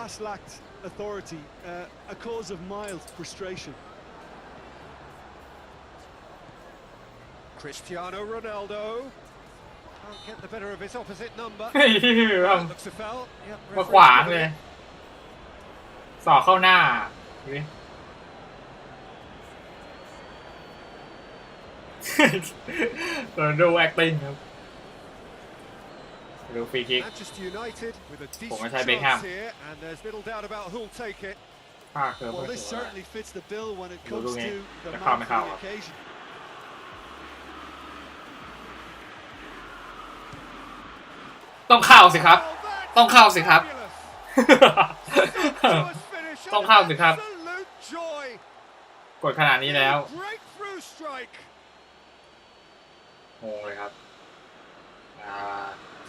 pass lacked authority, uh, a cause of mild frustration. Cristiano Ronaldo can't get the better of his opposite number. เฮ้ยเอา Looks a foul. Yep, มา referee's ขวาง given เลย it. สอกเข้าหน้าดูดิ โรนลโด acting ครับ ดูฟรีคิก Manchester United with a decent ผมไม่ใช่เบคแฮม chance here, and there's little doubt about who'll take it. ภาคเกิน Well, ไม่ this ถือว่า certainly fits the bill when it Lulu comes nghe. to the Nó man không, nó for không the à? occasion. ต้องเข้าสิครับ Oh, that's ต้องเข้าสิครับ fabulous. finish ต้องเข้าสิครับ Absolute joy. กดขนาดนี้แล้ว Breakthrough strike. งงเลยครับอ่า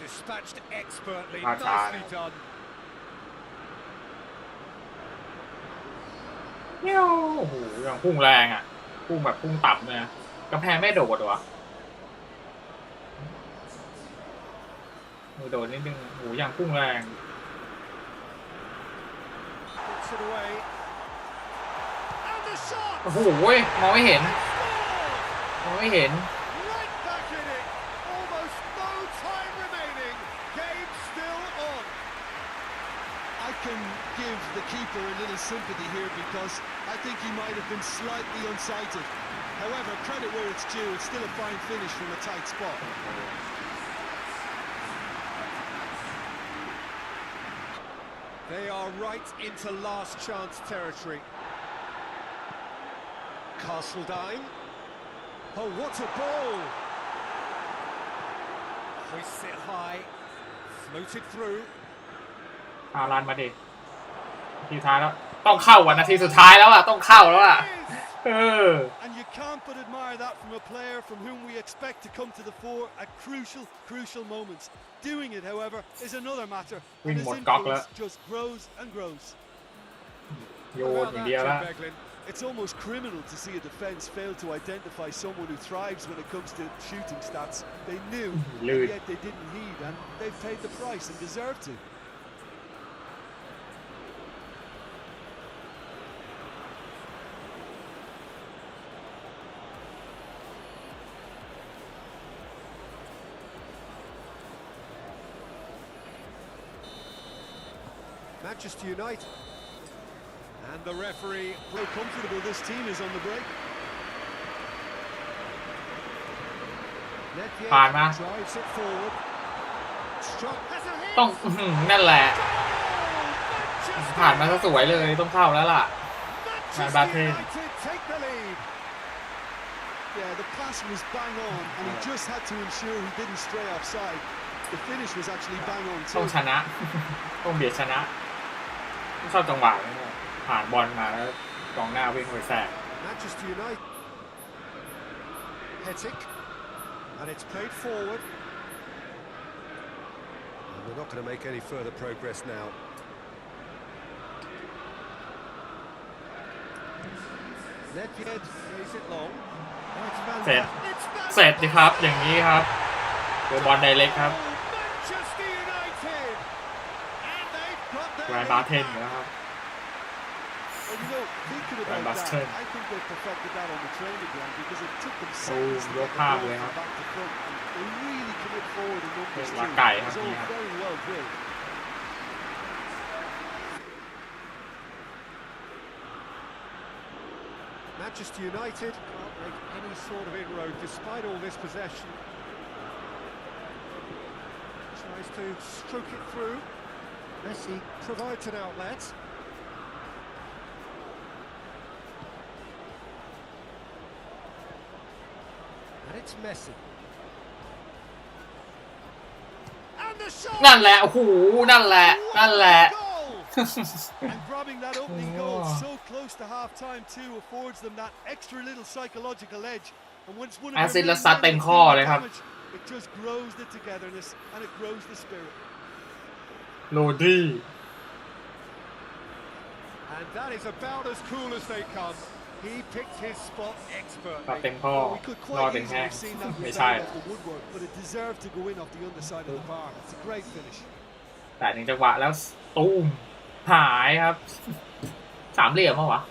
Dispatched expertly. Hard time. Nicely done. เนี้ยวโอ้โหอย่างพุ่งแรงอะ พุ่งแบบพุ่งต่ำเลยนะกำแพงไม่โดดวะมือโดดนิดนึงโอ้โหอย่างพุ่งแรง Puts it away. And the shot. โอ้โหมองไม่เห็น มองไม่เห็น the keeper a little sympathy here because I think he might have been slightly unsighted. However, credit where it's due, it's still a fine finish from a tight spot. They are right into last chance territory. Castledine. Oh, what a ball! Hoists it high. Floated through. พาลันมาดินา ทีสุดท้ายแล้ว ต้องเข้าว่ะนาทีสุดท้ายแล้วอ่ะ ต้องเข้าแล้วอ่ะ Is. เออ And you can't but admire that from a player from whom we expect to come to the fore at crucial, crucial moments. Doing it, however, is another matter, and Win his một cọc influence đó. just grows and grows. โยน About อย่าง that, เดียว Jim ละ Beglin. It's almost criminal to see a defence fail to identify someone who thrives when it comes to shooting stats. They knew, Lewd. and yet they didn't heed, and they've paid the price and deserve to. Manchester United. And the referee How comfortable this team is on the break. Netvier ผ่านมา drives it forward. Struck has a hit. ต้องอื้อหือนั่นแหละ Manchester ผ่านมาซะสวยเลยต้องเข้าแล้วล่ะ Manchester Mbappe. United take the lead. Yeah, the pass was bang on, and he just had to ensure he didn't stray offside. The finish was actually bang on ต้อง too. ชนะ ต้องเบียดชนะ ต้องเข้าจังหวะนี่ผ่านบอลมาแล้วกองหน้าวิ่งไปแทรก Manchester United. Hetic. And it's played forward. And we're not going to make any further progress now. Nedved plays it long. Oh, it's Van เสร็จ Basten. It's Van เสร็จสิครับ อย่างนี้ครับเจอบอลไดเรกครับ Oh, And they've got their แวน lead บาร์เทน back. นะครับ Well, you know, thinking Van about that, Basten. I think they perfected that on the training ground because it took them Oh, seconds to your get the palm ball there, from huh? back to front. They really commit forward in numbers Yes, too. like guy, It was huh? all Yeah. very well drilled. Manchester United can't make any sort of inroad despite all this possession. Tries to stroke it through. Messi provides an outlet. And it's Messi. And the shot! นั่นแหละ โอ้โห นั่นแหละ นั่นแหละ What a goal! And grabbing that opening goal Oh. so close to half time too affords them that extra little psychological edge. And when it's one of แอ their ซิด main แล้วซัด men เต็ม who's ข้อ doing เลยครับ damage, It just grows the togetherness and it grows the spirit. โลดี้ตัดเต็มพ่อนอเป็นแห้งไม่ใช่แต่หนึ่งจังหวะแล้วตูมหายครับ สามเหลี่ยมมั้วะ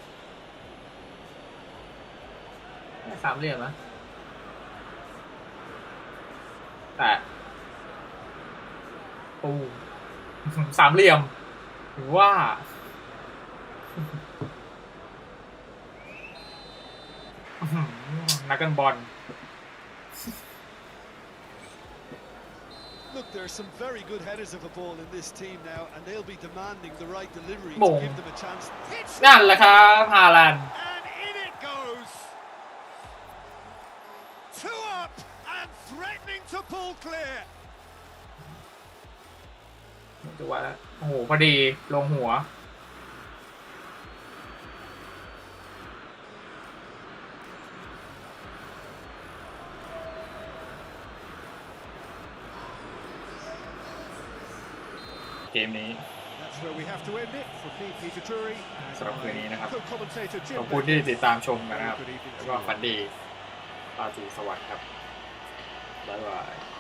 สามเหลี่ยมนะแต่ปูม สามเหลี่ยม หรือว่าอื้อหือนักกันบอล Look, there are some very good headers of a ball in this team now, and they'll be demanding the right delivery Boom. to give them a chance. Hits นั่นแหละครับฮาลัน and in it goes. Two up and threatening to pull clear. ดูว่าโอ้โหพอดีลงหัว เกมนี้ That's where we have to end it. For me, Peter Drury, สำหรับคืนนี้นะครับ co-commentator ข Jim อบคุณที่ Begley. ติดตามชมกันนะครับ Good evening แล้ว to ก็ you. ฝันดีราตรีสวัสดิ์ครับบ๊ายบาย